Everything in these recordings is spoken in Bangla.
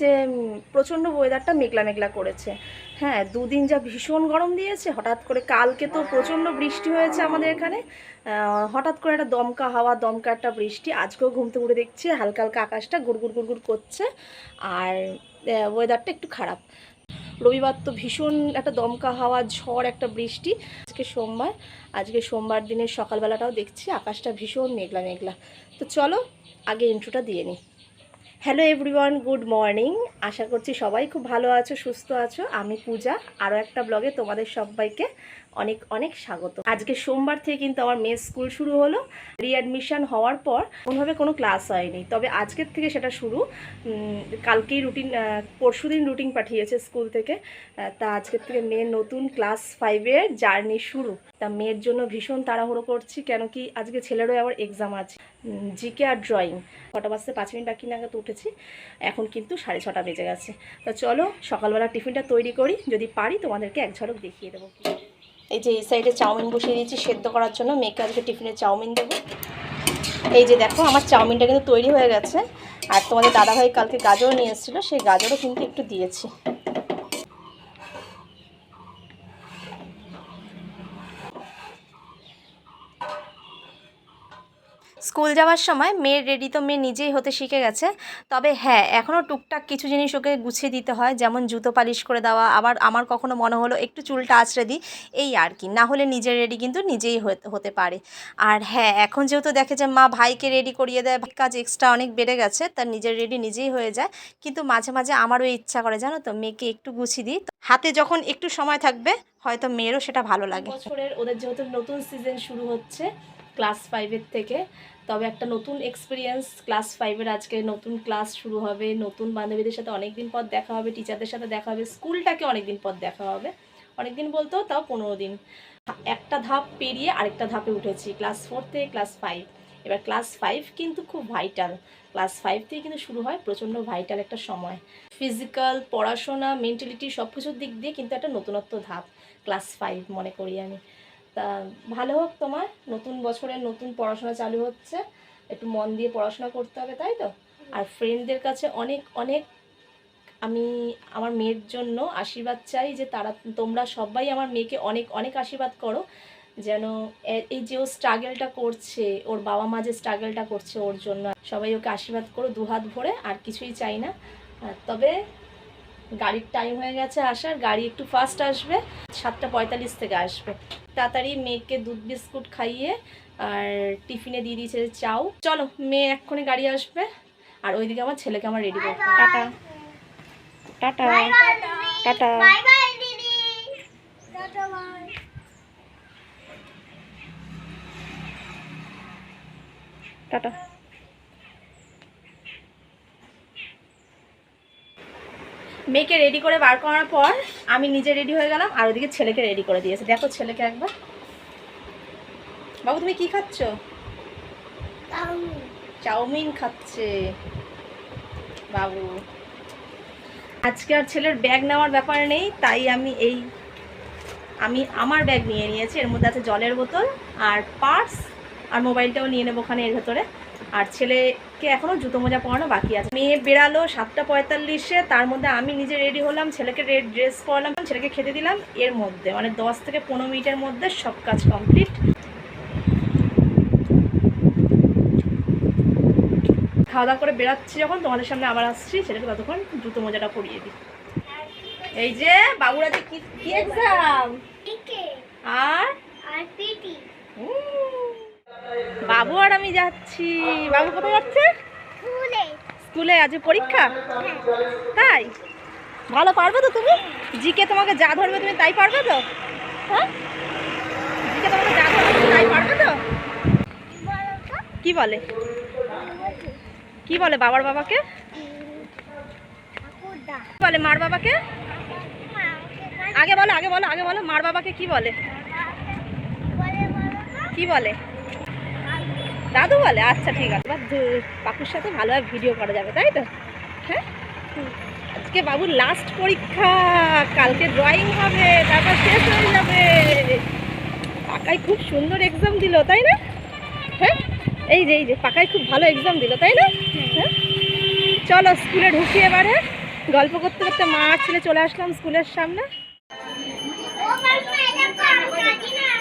যে প্রচণ্ড ওয়েদারটা মেঘলা মেঘলা করেছে। হ্যাঁ দুদিন যা ভীষণ গরম দিয়েছে, হঠাৎ করে কালকে তো প্রচণ্ড বৃষ্টি হয়েছে আমাদের এখানে। হঠাৎ করে একটা দমকা হাওয়া, দমকা একটা বৃষ্টি, আজকেও ঘুমতে উঠে দেখছি হালকা হালকা আকাশটা গুড়গুড় গুড়গুড় করছে আর ওয়েদারটা একটু খারাপ। রবিবার তো ভীষণ একটা দমকা হাওয়া, ঝড় একটা বৃষ্টি। আজকে সোমবার আজকে সোমবার দিনের সকালবেলাটাও দেখছি আকাশটা ভীষণ মেঘলা মেঘলা তো চলো, আগে ইন্ট্রোটা দিয়ে নিই। হ্যালো এভরিওয়ান গুড মর্নিং আশা করছি সবাই খুব ভালো আছো, সুস্থ আছো। আমি পূজা। আরও একটা ব্লগে তোমাদের সবাইকে অনেক অনেক স্বাগত। আজকে সোমবার থেকে কিন্তু আমার মেয়ে স্কুল শুরু হলো। রিঅ্যাডমিশন হওয়ার পর কোনোভাবে কোনো ক্লাস হয়নি। তবে আজকের থেকে সেটা শুরু। কালকেই রুটিন পরশু দিন রুটিন পাঠিয়েছে স্কুল থেকে। তা আজকের থেকে মেয়ের নতুন ক্লাস ফাইভের জার্নি শুরু। তা মেয়ের জন্য ভীষণ তাড়াহুড়ো করছি, কেন কি আজকে ছেলেরও আবার এক্সাম আছে। জিকে আর ড্রয়িং কটা বাজতে পাঁচ মিনিট বাকি নাগাদ উঠেছি। এখন কিন্তু সাড়ে ছটা বেজে গেছে। তা চলো, সকালবেলা টিফিনটা তৈরি করি। যদি পারি তোমাদেরকে এক ঝলক দেখিয়ে দেবো। এই যে এই সাইডে চাউমিন বসিয়ে দিয়েছি, সেদ্ধ করার জন্য মেয়েকে আজকে টিফিনে চাউমিন দেবো। এই যে দেখো, আমার চাউমিনটা কিন্তু তৈরি হয়ে গেছে। আর তোমাদের দাদাভাই কালকে গাজর নিয়ে এসেছিল, সেই গাজরও কিন্তু একটু দিয়েছি। স্কুল যাওয়ার সময় মেয়ের রেডি তো মেয়ে নিজেই হতে শিখে গেছে। তবে হ্যাঁ এখনও টুকটাক কিছু জিনিস ওকে গুছিয়ে দিতে হয়, যেমন জুতো পালিশ করে দেওয়া, আবার আমার কখনো মনে হলো একটু চুলটা আঁচড়ে দিই, এই আর কি। না হলে নিজের রেডি কিন্তু নিজেই হতে- পারে। আর হ্যাঁ এখন যেহেতু দেখে যে মা ভাইকে রেডি করিয়ে দেয় কাজ এক্সট্রা অনেক বেড়ে গেছে, তার নিজের রেডি নিজেই হয়ে যায়। কিন্তু মাঝে মাঝে আমারও ইচ্ছা করে, জানো তো, মেয়েকে একটু গুছিয়ে দিই। হাতে যখন একটু সময় থাকবে, হয়তো মেয়েরও সেটা ভালো লাগে। বছরের ওদের যেহেতু নতুন সিজন শুরু হচ্ছে ক্লাস ফাইভের থেকে। তবে একটা নতুন এক্সপিরিয়েন্স ক্লাস ফাইভের আজকে নতুন ক্লাস শুরু হবে, নতুন বান্ধবীদের সাথে অনেক দিন পর দেখা হবে টিচারদের সাথে দেখা হবে, স্কুলটাকে অনেক দিন পর দেখা হবে। অনেক দিন বলতেও তাও পনেরো দিন। একটা ধাপ পেরিয়ে আরেকটা ধাপে উঠেছি ক্লাস ফোর থেকে ক্লাস ফাইভ এবার ক্লাস ফাইভ কিন্তু খুব ভাইটাল ক্লাস ফাইভ থেকে কিন্তু শুরু হয় প্রচণ্ড ভাইটাল একটা সময়। ফিজিক্যাল পড়াশোনা মেন্টালিটি সব কিছুর দিক দিয়ে কিন্তু একটা নতুনত্ব ধাপ। ক্লাস ফাইভ মনে করি আমি। তা ভালো হোক তোমার, নতুন বছরের নতুন পড়াশোনা চালু হচ্ছে, একটু মন দিয়ে পড়াশোনা করতে হবে, তাই তো? আর ফ্রেন্ডদের কাছে অনেক অনেক আমি আমার মেয়ের জন্য আশীর্বাদ চাই যে তারা, তোমরা সবাই আমার মেয়েকে অনেক অনেক আশীর্বাদ করো, যেন এই যে ও স্ট্রাগলটা করছে, ওর বাবা মা যে স্ট্রাগলটা করছে ওর জন্য, সবাই ওকে আশীর্বাদ করো, দুহাত ভরে, আর কিছুই চাই না। তবে গাড়ির টাইম হয়ে গেছে আসার গাড়ি একটু ফাস্ট আসবে সাতটা পঁয়তাল্লিশ থেকে আসবে। তাড়াতাড়ি মেয়েকে দুধ বিস্কুট খাইয়ে আর টিফিনে দিয়ে দিয়েছে চাও। চলো মেয়ে এক্ষুনি গাড়ি আসবে আর ওইদিকে আমার ছেলেকে আমার রেডি করতে tata. Tata. Tata. Bye bye দিদি। টাটা বাই টাটা মেয়েকে রেডি করে বার করার পর আমি নিজে রেডি হয়ে গেলাম, আর ওদিকে ছেলেকে রেডি করে দিয়েছে। দেখো ছেলেকে একবার। বাবু, তুমি কি খাচ্ছ? চাউমিন খাচ্ছে। বাবু। আজকে আর ছেলের ব্যাগ নেওয়ার ব্যাপার নেই, তাই আমি এই, আমি আমার ব্যাগ নিয়ে নিয়েছি। এর মধ্যে আছে জলের বোতল আর পার্স আর মোবাইলটাও নিয়ে নেব ওখানে এর ভেতরে। আর ছেলেকে এখনও জুতো মোজা পরানো বাকি আছে। মেয়ে বেরালো সাতটা পঁয়তাল্লিশে তার মধ্যে আমি নিজে রেডি হলাম ছেলেকে রেড ড্রেস পরলাম ছেলেকে খেতে দিলাম এর মধ্যে মানে দশ থেকে পনেরো মিনিটের মধ্যে সব কাজ কমপ্লিট খাওয়া দাওয়া করে বেরাচ্ছি যখন তোমাদের সামনে আবার আসছি ছেলেকে ততক্ষণ জুতো মোজাটা পরিয়ে দিই। এই যে বাবুর আছে কি কি এক্সাম আর? বাবু আর আমি যাচ্ছি বাবু কোথায় যাচ্ছে স্কুলে আজ পরীক্ষা তাই ভালো পারবে তো তুমি জিকে তোমাকে যা ধরবে তুমি তাই পারবে তো হ্যাঁ জিকে তোমাকে যা ধরবে তুমি তাই পারবে তো কি বলে কি বলে বাবার বাবাকে বলে মার বাবাকে আগে বলো আগে বলো আগে বলো মার বাবাকে কি বলে কি বলে দাদু বলে আচ্ছা ঠিক আছে। এবার কাকুর সাথে ভালোভাবে ভিডিও করা যাবে, তাই তো? হ্যাঁ? আজকে বাবুর লাস্ট পরীক্ষা, কালকে ড্রয়িং হবে, তারপর শেষ হয়ে যাবে। কাকাই খুব সুন্দর এক্সাম দিল, তাই না? হ্যাঁ? এই যে এই যে পাকায় খুব ভালো এক্সাম দিল, তাই না? হ্যাঁ? চলো স্কুলে ঢুকি এবারে। গল্প করতে করতে মা ছেলে চলে আসলাম স্কুলের সামনে ও বাবা এটা কাজি না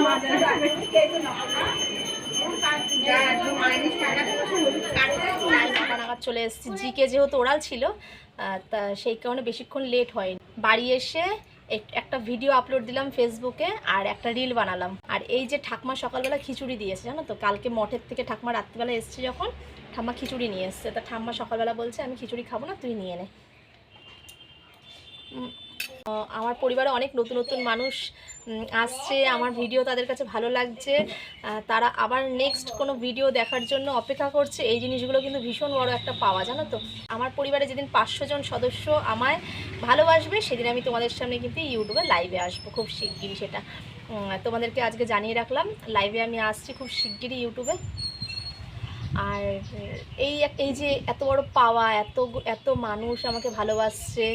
নটা নাগাদ চলে এসেছি। জিকে যেহেতু ওরাল ছিল তা সেই কারণে বেশিক্ষণ লেট হয়নি। বাড়ি এসে এক- একটা ভিডিও আপলোড দিলাম ফেসবুকে আর একটা রিল বানালাম। আর এই যে ঠাকমা সকালবেলা খিচুড়ি দিয়েছে, জানো তো? কালকে মঠের থেকে ঠাকমা রাত্রিবেলা এসছে যখন ঠাম্মা খিচুড়ি নিয়ে এসছে। তা ঠাম্মা সকালবেলা বলছে, আমি খিচুড়ি খাব না, তুই নিয়ে নে। আমার পরিবারে অনেক নতুন নতুন মানুষ আসছে। আমার ভিডিও তাদের কাছে ভালো লাগছে। তারা আবার নেক্সট কোনো ভিডিও দেখার জন্য অপেক্ষা করছে। এই জিনিসগুলো কিন্তু ভীষণ বড় একটা পাওয়া, জানো তো? আমার পরিবারে যেদিন পাঁচশো জন সদস্য আমায় ভালোবাসবে, সেদিন আমি তোমাদের সামনে কিন্তু ইউটিউবে লাইভে আসব, খুব শিগগিরই সেটা। তোমাদেরকে আজকে জানিয়ে রাখলাম লাইভে আমি আসছি খুব শিগগিরই ইউটিউবে আর এই এই যে এত বড় পাওয়া, এত এত মানুষ আমাকে ভালোবাসছে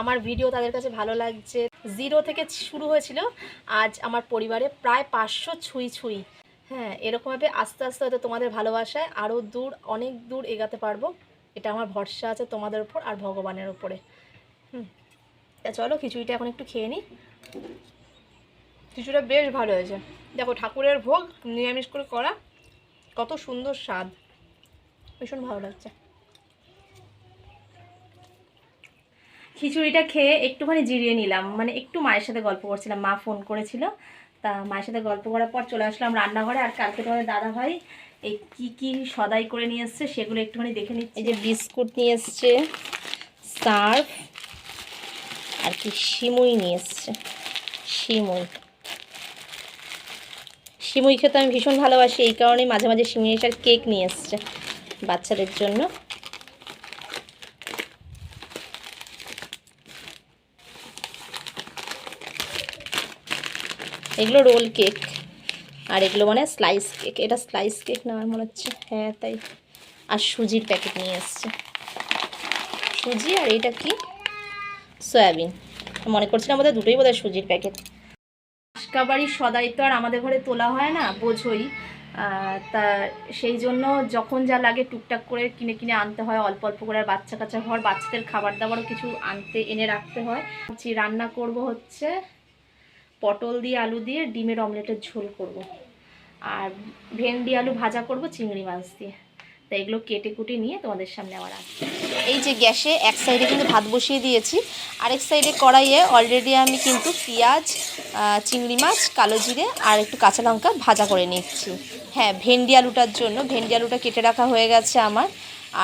আমার ভিডিও তাদের কাছে ভালো লাগছে। জিরো থেকে শুরু হয়েছিল, আজ আমার পরিবারে প্রায় পাঁচশো ছুঁই ছুঁই। হ্যাঁ এরকমভাবে আস্তে আস্তে হয়তো তোমাদের ভালোবাসায় আরও দূর, অনেক দূর এগাতে পারব। এটা আমার ভরসা আছে তোমাদের উপর আর ভগবানের উপরে। হুম চলো খিচুড়িটা এখন একটু খেয়ে নিই। খিচুড়িটা বেশ ভালো হয়েছে। দেখো ঠাকুরের ভোগ, নিরামিষ করে করা। কত সুন্দর স্বাদ। ভীষণ ভালো লাগছে। খিচুড়িটা খেয়ে একটুখানি জিরিয়ে নিলাম। মানে একটু মায়ের সাথে গল্প করছিলাম। মা ফোন করেছিল। তা মায়ের সাথে গল্প করার পর চলে আসলাম রান্নাঘরে। আর কালকে তোমাদের দাদা ভাই এই কি কি সদাই করে নিয়ে এসছে সেগুলো একটুখানি দেখে নিচ্ছি। এই যে বিস্কুট নিয়ে এসছে, সার্ফ, আর কি সিমুই নিয়ে এসছে। সিমুই। সিমুই খেতে আমি ভীষণ ভালোবাসি, এই কারণে মাঝে মাঝে সিমুই এসার কেক নিয়ে এসছে বাচ্চাদের জন্য। এগুলো রোল কেক, আর এগুলো মানে স্লাইস কেক, এটা স্লাইস কেক না আমার মনে হচ্ছে হ্যাঁ তাই। আর সুজির প্যাকেট নিয়ে এসছে। সুজি আর এটা কি? সয়াবিন। মনে করছিলাম বোধহয় দুটোই বোধহয় সুজির প্যাকেট। আশকাবাড়ির সদাই তো আর আমাদের ঘরে তোলা হয় না, বোঝই। তা সেই জন্য যখন যা লাগে টুকটাক করে কিনে কিনে আনতে হয়, অল্প অল্প করে। বাচ্চা কাচ্চা ঘর বাচ্চাদের খাবার দাবারও কিছু আনতে, এনে রাখতে হয়। রান্না করব হচ্ছে পটল দিয়ে, আলু দিয়ে, ডিমের অমলেটের ঝোল করব। আর ভেন্ডি, আলু ভাজা করব, চিংড়ি মাছ দিয়ে। তা এগুলো কেটে কুটে নিয়ে তোমাদের সামনে আবার আসবে এই যে গ্যাসে এক সাইডে কিন্তু ভাত বসিয়ে দিয়েছি, আরেক সাইডে কড়াইয়ে অলরেডি আমি কিন্তু পেঁয়াজ চিংড়ি মাছ, কালো জিরে আর একটু কাঁচা লঙ্কা ভাজা করে নিচ্ছি। হ্যাঁ ভেন্ডি আলুটার জন্য, ভেন্ডি আলুটা কেটে রাখা হয়ে গেছে আমার।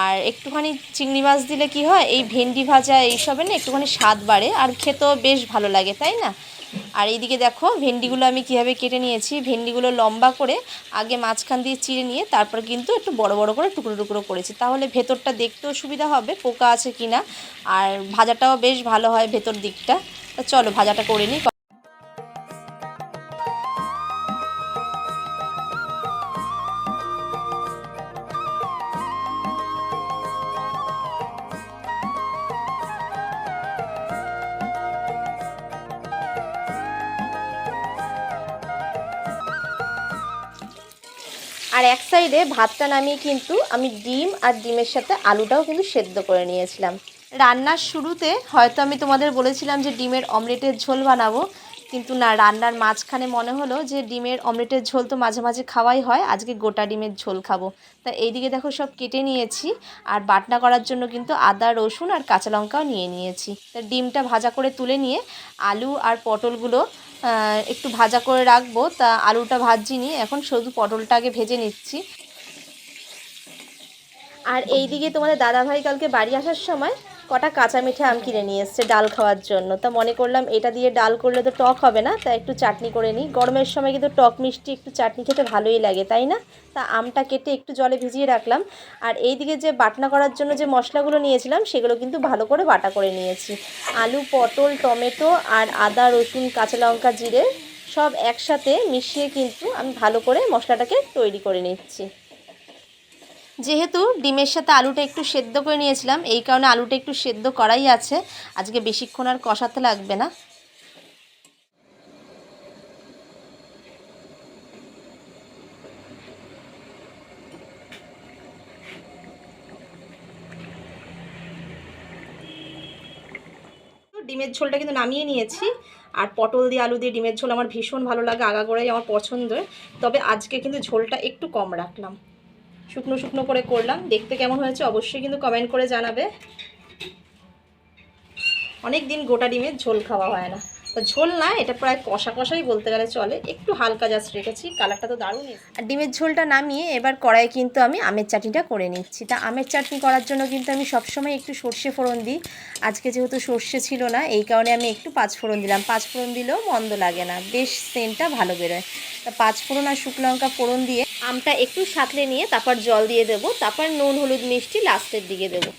আর একটুখানি চিংড়ি মাছ দিলে কি হয়, এই ভেন্ডি ভাজা এইসবে না একটুখানি স্বাদ বাড়ে আর খেতেও বেশ ভালো লাগে, তাই না? আর এইদিকে দেখো, ভেন্ডিগুলো আমি কীভাবে কেটে নিয়েছি। ভেন্ডিগুলো লম্বা করে আগে মাঝখান দিয়ে চিড়ে নিয়ে তারপর কিন্তু একটু বড় বড় করে টুকরো টুকরো করেছি। তাহলে ভেতরটা দেখতেও সুবিধা হবে, পোকা আছে কিনা। আর ভাজাটাও বেশ ভালো হয় ভেতর দিকটা। চলো, ভাজাটা করে নিই। আর এক সাইডে ভাতটা নামিয়ে কিন্তু আমি ডিম আর ডিমের সাথে আলুটাও কিন্তু সেদ্ধ করে নিয়েছিলাম। রান্নার শুরুতে হয়তো আমি তোমাদের বলেছিলাম যে ডিমের অমলেটের ঝোল বানাবো, কিন্তু না, রান্নার মাঝখানে মনে হলো যে ডিমের অমলেটের ঝোল তো মাঝে মাঝে খাওয়াই হয়, আজকে গোটা ডিমের ঝোল খাব। তা এইদিকে দেখো সব কেটে নিয়েছি, আর বাটনা করার জন্য কিন্তু আদা, রসুন আর কাঁচা লঙ্কাও নিয়ে নিয়েছি। তা ডিমটা ভাজা করে তুলে নিয়ে আলু আর পটলগুলো একটু ভাজা করে রাখব। তা আলুটা ভাজিনি, এখন শুধু পটলটা আগে ভেজে নিচ্ছি। আর এইদিকে তোমাদের দাদাভাই কালকে বাড়ি আসার সময় কটা কাঁচা মিঠে আম কিনে নিয়ে এসছে ডাল খাওয়ার জন্য। তা মনে করলাম এটা দিয়ে ডাল করলে তো টক হবে না তা একটু চাটনি করে নিই। গরমের সময় কিন্তু টক মিষ্টি একটু চাটনি খেতে ভালোই লাগে, তাই না? তা আমটা কেটে একটু জলে ভিজিয়ে রাখলাম। আর এইদিকে যে বাটনা করার জন্য যে মশলাগুলো নিয়েছিলাম, সেগুলো কিন্তু ভালো করে বাটা করে নিয়েছি। আলু, পটল, টমেটো আর আদা, রসুন, কাঁচা লঙ্কা, জিরে সব একসাথে মিশিয়ে কিন্তু আমি ভালো করে মশলাটাকে তৈরি করে নিচ্ছি। যেহেতু ডিমের সাথে আলুটা একটু সেদ্ধ করে নিয়েছিলাম, এই কারণে আলুটা একটু সেদ্ধ করাই আছে। আজকে বেশিক্ষণ আর কষাতে লাগবে না। ডিমের ঝোলটা কিন্তু নামিয়ে নিয়েছি, আর পটল দিয়ে আলু দিয়ে ডিমের ঝোল আমার ভীষণ ভালো লাগে আগাগোড়াই আমার পছন্দের। তবে আজকে কিন্তু ঝোলটা একটু কম রাখলাম। শুকনো শুকনো করে করলাম। দেখতে কেমন হয়েছে অবশ্যই কিন্তু কমেন্ট করে জানাবে। অনেক দিন গোটা ডিমের ঝোল খাওয়া হয় না। তো ঝোল না, এটা প্রায় কষা কষাই বলতে গেলে চলে। একটু হালকা জাস্ট রেখেছি কালারটা তো দারুণ আর ডিমের ঝোলটা নামিয়ে এবার কড়াইয়ে কিন্তু আমি আমের চাটনিটা করে নিচ্ছি। তা আমের চাটনি করার জন্য কিন্তু আমি সবসময় একটু সর্ষে ফোড়ন দিই। আজকে যেহেতু সর্ষে ছিল না, এই কারণে আমি একটু পাঁচ ফোড়ন দিলাম। পাঁচ ফোড়ন দিলেও মন্দ লাগে না, বেশ সেন্টটা ভালো বেরোয়। তা পাঁচ ফোড়ন আর শুকনো লঙ্কা ফোড়ন দিয়ে আমটা একটু সাঁতলে নিয়ে তারপর জল দিয়ে দেবো। তারপর নুন, হলুদ, মিষ্টি লাস্টের দিকে দেবো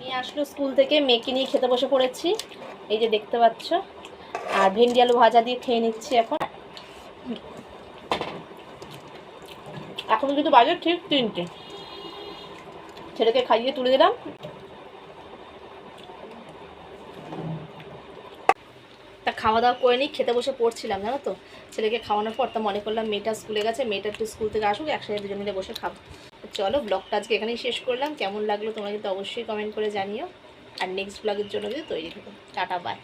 নিয়ে আসলো স্কুল থেকে, মেয়েকে নিয়ে খেতে বসে পড়েছি। এই যে দেখতে পাচ্ছ। আর ভেন্ডি আলু ভাজা দিয়ে খেয়ে নিচ্ছি এখন। এখন কিন্তু বাজে ঠিক তিনটে। ছেলেকে খাইয়ে তুলে দিলাম। তা খাওয়া দাওয়া করে নিই, খেতে বসে পড়ছিলাম, জানো তো? ছেলেকে খাওয়ানোর পর তা মনে করলাম মেয়েটা স্কুলে গেছে, মেয়েটা একটু স্কুল থেকে আসুক, একসাথে দুজন মিলে বসে খাব। চলো ব্লগটা আজকে এখানেই শেষ করলাম। কেমন লাগল তোমরা কিন্তু অবশ্যই কমেন্ট করে জানিও। আর নেক্সট ব্লগের জন্য কিন্তু তৈরি থাকো। Tata bye